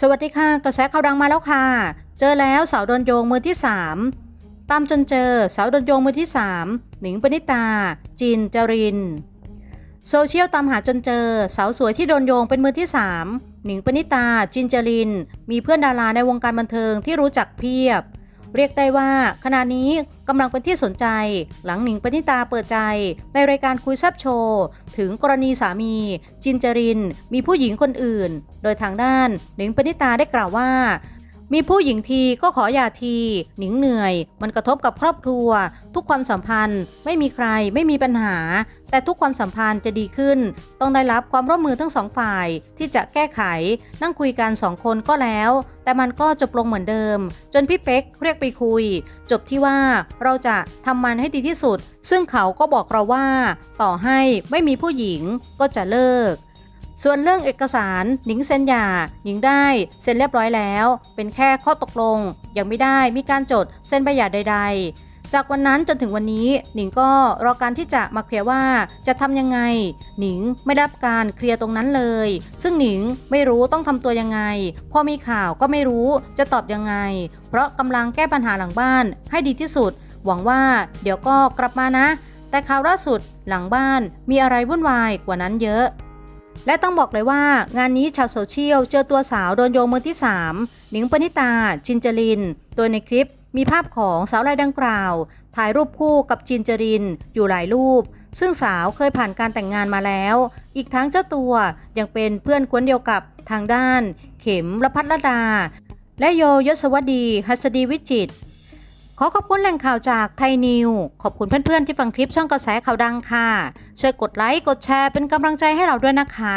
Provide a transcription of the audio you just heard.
สวัสดีค่ะ กระแสข่าวดังมาแล้วค่ะ เจอแล้วสาวโดนโยงมือที่ 3 ตามจนเจอสาวโดนโยงมือที่ 3 หนิงปณิตา จินจริน โซเชียลตามหาจนเจอ สาวสวยที่โดนโยงเป็นมือที่ 3 หนิงปณิตา จินจริน มีเพื่อนดาราในวงการบันเทิงที่รู้จักเพียบ เรียกได้ว่า ขณะนี้กำลังเป็นที่สนใจ หลังหนิงปณิตาเปิดใจ ในรายการคุยแซบโชว์ ถึงกรณีสามี จินจริน มีผู้หญิงคนอื่น โดยทางด้านหนิงปณิตาได้กล่าวว่ามีผู้หญิงทีก็ขออย่าที หนิงเหนื่อย มันกระทบกับครอบครัว ทุกความสัมพันธ์ ไม่มีใครไม่มีปัญหา แต่ทุกความสัมพันธ์จะดีขึ้น ต้องได้รับความร่วมมือทั้งสองฝ่ายที่จะแก้ไข นั่งคุยกันสองคนก็แล้ว แต่มันก็จบลงเหมือนเดิม จนพี่เป๊กเรียกไปคุย จบที่ว่าเราจะทำมันให้ดีที่สุด ซึ่งเขาก็บอกเราว่า ต่อให้ไม่มีผู้หญิงก็จะเลิกส่วนเรื่องเอกสารหนิงเซ็นหย่าหนิงได้เซ็นเรียบร้อยแล้ว เป็นแค่ข้อตกลง ยังไม่ได้มีการจดเซ็นใบหย่าใดๆ จากวันนั้นจนถึงวันนี้หนิงก็รอการที่จะมาเคลียร์ว่าจะทำยังไง หนิงไม่ได้รับการเคลียร์ตรงนั้นเลย ซึ่งหนิงไม่รู้ต้องทำตัวยังไง พอมีข่าวก็ไม่รู้จะตอบยังไง เพราะกำลังแก้ปัญหาหลังบ้านให้ดีที่สุด หวังว่าเดี๋ยวก็กลับมานะ แต่ข่าวล่าสุดหลังบ้านมีอะไรวุ่นวายกว่านั้นเยอะและต้องบอกเลยว่างานนี้ชาวโซเชียลเจอตัวสาวโดนโยงมือที่ 3 หนิงปณิตา จินจรินโดยในคลิป มีภาพของสาวรายดังกล่าว ถ่ายรูปคู่กับจินจริน อยู่หลายรูป ซึ่งสาวเคยผ่านการแต่งงานมาแล้ว อีกทั้งเจ้าตัวยังเป็นเพื่อนกวนเดียวกับทางด้าน เข็มรพัฒรดา และโยยศวดี หัสดีวิจิตขอขอบคุณแหล่งข่าวจากไทยนิว ขอบคุณเพื่อนๆที่ฟังคลิปช่องกระแสข่าวดังค่ะ ช่วยกดไลค์ กดแชร์เป็นกำลังใจให้เราด้วยนะคะ